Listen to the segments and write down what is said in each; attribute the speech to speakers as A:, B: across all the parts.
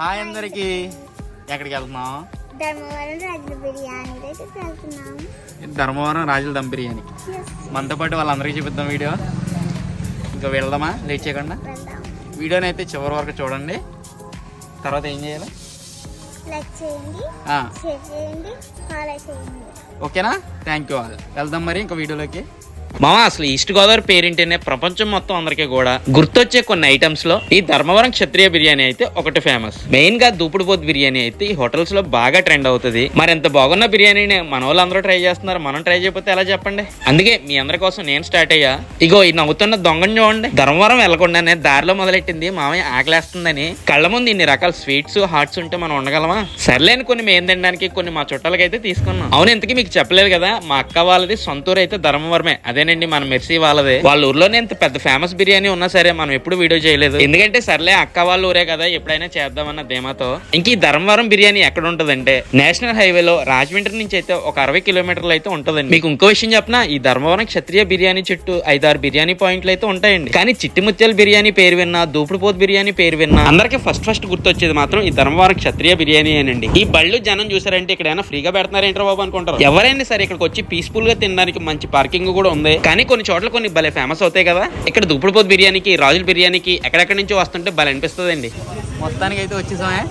A: Hi అందరికి. ఎక్కడికి వెళ్తున్నాం
B: ధర్మవరం రాజుల బిర్యానీ దగ్గరికి వెళ్తున్నాం.
A: ధర్మవరం రాజుల దమ్ బిర్యానీ. మనతో పాటు వాళ్ళందరికీ చూపిద్దాం వీడియో. ఇంకా వెళ్దామా? లేట్ చేయకుండా? వీడియోని అయితే చివరి వరకు చూడండి. తర్వాత ఏం చేయాలి?
B: లైక్ చేయండి.
A: ఆ,
B: షేర్ చేయండి. ఫాలో చేయండి.
A: ఓకేనా? థ్యాంక్ యూ ఆల్ వెళ్దాం మరి ఇంకా వీడియోలోకి. మామ అసలు ఈస్ట్ గోదావరి పేరేంటనే ప్రపంచం మొత్తం అందరికీ కూడా గుర్తొచ్చే కొన్ని ఐటమ్స్లో ఈ ధర్మవరం క్షత్రియ బిర్యానీ అయితే ఒకటి ఫేమస్. మెయిన్గా దూపుడు పోతు బిర్యానీ అయితే ఈ హోటల్స్లో బాగా ట్రెండ్ అవుతుంది. మరి ఎంత బాగున్న బిర్యానీని మన వాళ్ళు అందరూ ట్రై చేస్తున్నారు మనం ట్రై చేయకపోతే ఎలా చెప్పండి? అందుకే మీ అందరి కోసం నేను స్టార్ట్ అయ్యా. ఇగో ఈ నవ్వుతున్న దొంగని చూడండి. ధర్మవరం వెళ్ళకుండానే దారిలో మొదలెట్టింది మామయ్య ఆకలేస్తుందని. కళ్ళ ముందు ఇన్ని రకాల స్వీట్స్ హాట్స్ ఉంటే మనం ఉండగలమా? సర్లేని కొన్ని మేము తినడానికి కొన్ని మా చుట్టాలకైతే తీసుకున్నాం. అవును ఇంతకీ మీకు చెప్పలేదు కదా మా అక్క వాళ్ళది సొంతూరు అయితే ధర్మవరమే. అదే అదేనండి మన మెర్సీ వాళ్ళదే. వాళ్ళ ఊర్లోనే ఇంత పెద్ద ఫేమస్ బిర్యానీ ఉన్నా సరే మనం ఎప్పుడు వీడియో చేయలేదు. ఎందుకంటే సర్లే అక్క వాళ్ళ ఊరే కదా ఎప్పుడైనా చేద్దామన్న ధీమాతో. ఇంక ఈ ధర్మవరం బిర్యానీ ఎక్కడ ఉంటదంటే నేషనల్ హైవేలో రాజమండ్రి నుంచి అయితే ఒక అరవై కిలోమీటర్లు అయితే ఉంటదండి. మీకు ఇంకో విషయం చెప్పిన ఈ ధర్మవరం క్షత్రియ బిర్యానీ చుట్టూ ఐదారు బిర్యానీ పాయింట్లు అయితే ఉంటాయండి. కానీ చిట్టిముత్యాల బిర్యానీ పేరు విన్నా దూపుడుపోతు బిర్యానీ పేరు విన్నా అందరికి ఫస్ట్ ఫస్ట్ గుర్తొచ్చేది మాత్రం ఈ ధర్మవరం క్షత్రియ బిర్యానీ అనండి ఈ బళ్ళు జనం చూసారంటే ఇక్కడ ఏమైనా ఫ్రీగా పెడుతున్నారేంటారు బాబు అనుకుంటారు. ఎవరైనా సరే ఇక్కడికి వచ్చి పీస్ఫుల్గా తినడానికి మంచి పార్కింగ్ కూడా ఉంది. కానీ కొన్ని చోట్ల కొన్ని భలే ఫేమస్ అవుతాయి కదా. ఇక్కడ దుప్పుడుపోతు బిర్యానీకి రాజుల బిర్యానీకి ఎక్కడెక్కడి నుంచో వస్తుంటే భలే అనిపిస్తుందండి. మొత్తానికి అయితే వచ్చేసామే.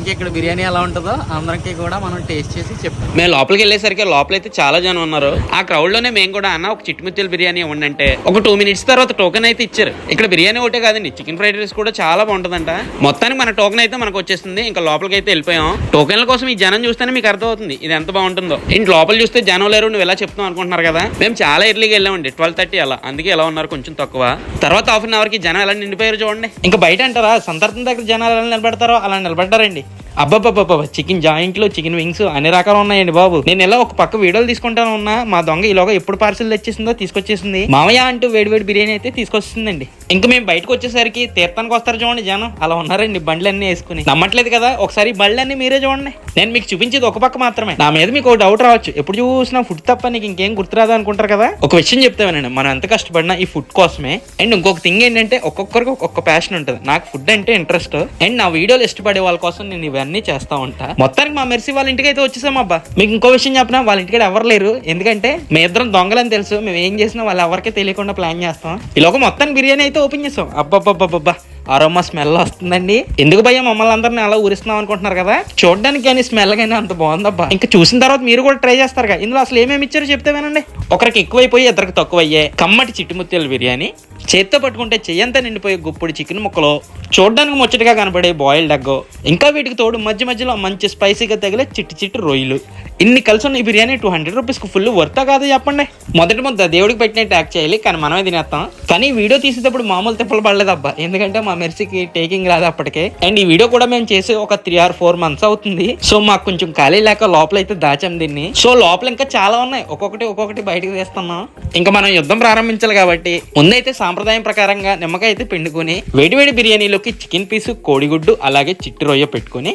A: ఇంకా ఇక్కడ బిర్యానీ ఎలా ఉంటుందో అందరికీ కూడా మనం టేస్ట్ చేసి చెప్తాం. మేము లోపలికి వెళ్ళేసరికి లోపల అయితే చాలా జనం ఉన్నారు. ఆ క్రౌడ్లోనే మేము కూడా అన్న ఒక చిట్టుమిత్తుల బిర్యానీ ఇవ్వండి అంటే ఒక టూ మినిట్స్ తర్వాత టోకెన్ అయితే ఇచ్చారు. ఇక్కడ బిర్యానీ ఒకటే కాదండి చికెన్ ఫ్రైడ్ రైస్ కూడా చాలా బాగుంటుందంట. మొత్తానికి మన టోకెన్ అయితే మనకు వచ్చేస్తుంది ఇంకా లోపలికి అయితే వెళ్ళిపోయాం. టోకెన్ల కోసం ఈ జనం చూస్తేనే మీకు అర్థమవుతుంది ఇది ఎంత బాగుంటుందో. ఇంటి లోపల చూస్తే జనం లేరు నువ్వు ఎలా చెప్తాం అనుకుంటున్నారు కదా. మేము చాలా ఎర్లీగా వెళ్ళామండి ట్వెల్వ్ థర్టీ అలా. అందుకే ఎలా ఉన్నారు కొంచెం తక్కువ. తర్వాత హాఫ్ అన్ అవర్కి జనం ఎలా నిండిపోయారు చూడండి. ఇంకా బయట అంటారా? సంతర్థం దగ్గర జనాలు ఎలా నిలబెడతారో అలా నిలబడ్డారండి. అబ్బాబ్బాబ్బా చికెన్ జాయింట్లు చికెన్ వింగ్స్ అన్ని రకాలు ఉన్నాయండి బాబు. నేను ఇలా ఒక పక్క వీడియోలు తీసుకుంటాను ఉన్నా మా దొంగ ఈలోగా ఎప్పుడు పార్సల్ తెచ్చేసిందో తీసుకొచ్చేసింది. మామయ్య అంటూ వేడివేడి బిర్యానీ అయితే తీసుకొస్తుందండి ఇంకా మేము బయటకు వచ్చేసరికి తీర్థానికి వస్తారు చూడండి జనం. అలా ఉన్నారండి బండ్లన్నీ వేసుకుని. నమ్మట్లేదు కదా ఒకసారి బండ్లన్నీ మీరే చూడండి. నేను మీకు చూపించేది ఒక పక్క మాత్రమే. నా మీద మీకు ఒక డౌట్ రావచ్చు. ఎప్పుడు చూసినా ఫుడ్ తప్ప నీకు ఇంకేం గుర్తురాదు అనుకుంటారు కదా? ఒక విషయం చెప్తామేనండి మనం ఎంత కష్టపడినా ఈ ఫుడ్ కోసమే. అండ్ ఇంకొక థింగ్ ఏంటంటే ఒక్కొక్కరికి ఒక్కొక్క ప్యాషన్ ఉంటుంది. నాకు ఫుడ్ అంటే ఇంట్రెస్ట్ అండ్ నా వీడియోలు ఇష్టపడే వాళ్ళ కోసం నేను ఇవన్నీ చేస్తా ఉంటా. మొత్తానికి మా మెర్సీ వాళ్ళ ఇంటికి అయితే వచ్చేసాం అబ్బా. మీకు ఇంకో విషయం చెప్పినా? వాళ్ళ ఇంటికి ఎవరు లేరు. ఎందుకంటే మీ ఇద్దరం దొంగలని తెలుసు. మేము ఏం చేసినా వాళ్ళు ఎవరికీ తెలియకుండా ప్లాన్ చేస్తాం. ఈలోక మొత్తానికి బిర్యానీ అయితే ఓపెన్ చేస్తాం అబ్బాబ్బాబ్బా అరోమా స్మెల్ వస్తుందండి. ఎందుకు భయ్యా మమ్మల్ని అందరిని అలా ఊరిస్తున్నాం అనుకుంటున్నారు కదా? చూడడానికి కానీ స్మెల్ కానీ అంత బాగుందబ్బా. ఇంకా చూసిన తర్వాత మీరు కూడా ట్రై చేస్తారు కదా. ఇందులో అసలు ఏమేమి ఇచ్చారో చెప్తే వినండి. ఒకరికి ఎక్కువైపోయి ఇద్దరికి తక్కువ అయ్యాయి కమ్మటి చిట్టుముత్యాల బిర్యానీ చేత్తో పట్టుకుంటే చెయ్యంతా నిండిపోయే గుప్పుడు చికెన్ ముక్కలు చూడడానికి ముచ్చటగా కనబడే బాయిల్డ్ ఎగ్ ఇంకా వీటికి తోడు మధ్య మధ్యలో మంచి స్పైసీగా తగిలే చిట్టి చిట్టి రొయ్యలు. ఇన్ని కలిసి ఉన్న ఈ బిర్యానీ టూ హండ్రెడ్ రూపీస్కి ఫుల్ వర్తా కాదు చెప్పండి. మొదటి ముద్ద దేవుడికి పెట్టిన ట్యాక్ చేయాలి కానీ మనమే తినేస్తాం. కానీ వీడియో తీసేటప్పుడు మామూలు తిప్పలు పడలేదబ్బా. ఎందుకంటే మా మెర్సీకి టేకింగ్ రాదు అప్పటికే. అండ్ ఈ వీడియో కూడా మేము చేసి ఒక త్రీ ఆర్ ఫోర్ మంత్స్ అవుతుంది. సో మాకు కొంచెం ఖాళీ లేక లోపల అయితే దాచాం దీన్ని. సో లోపల ఇంకా చాలా ఉన్నాయి. ఒక్కొక్కటి ఒక్కొక్కటి బయటకు తీస్తున్నాం. ఇంకా మనం యుద్ధం ప్రారంభించాలి కాబట్టి ముందైతే సాంప్రదాయం ప్రకారంగా నిమ్మకాయ అయితే పిండుకొని వేడివేడి బిర్యానీలోకి చికెన్ పీసు కోడిగుడ్డు అలాగే చిట్టి రొయ్య పెట్టుకొని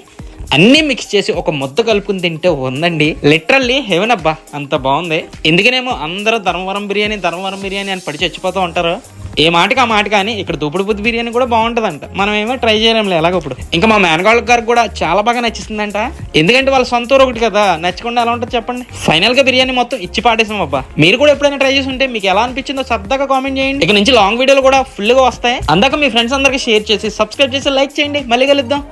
A: అన్నీ మిక్స్ చేసి ఒక ముద్ద కలుపుకుని తింటే ఉందండి. లిటరల్లీ హెవెన్ అబ్బా అంత బాగుంది. ఎందుకనేమో అందరూ ధర్మవరం బిర్యానీ ధర్మవరం బిర్యానీ అని పడి చచ్చిపోతూ ఉంటారు. ఏ మాటకి ఆ మాట కానీ ఇక్కడ దుప్పుడు బుద్ధి బిర్యానీ కూడా బాగుంటుందంట. మనం ఏమో ట్రై చేయలేంలే ఎలాగప్పుడు ఇంకా మా మేనగాళ్ళ గారికి కూడా చాలా బాగా నచ్చేసిందంట. ఎందుకంటే వాళ్ళ సొంత ఊరు ఒకటి కదా నచ్చకుండా ఎలా ఉంటుంది చెప్పండి? ఫైనల్గా బిర్యానీ మొత్తం ఇచ్చి పాడేసాం అబ్బా. మీరు కూడా ఎప్పుడైనా ట్రై చేసి ఉంటే మీకు ఎలా అనిపించిందో సరదాగా కామెంట్ చేయండి. ఇక నుంచి లాంగ్ వీడియోలు కూడా ఫుల్గా వస్తాయి. అందాక మీ ఫ్రెండ్స్ అందరికి షేర్ చేసి సబ్స్క్రైబ్ చేసి లైక్ చేయండి. మళ్ళీ కలుద్దాం.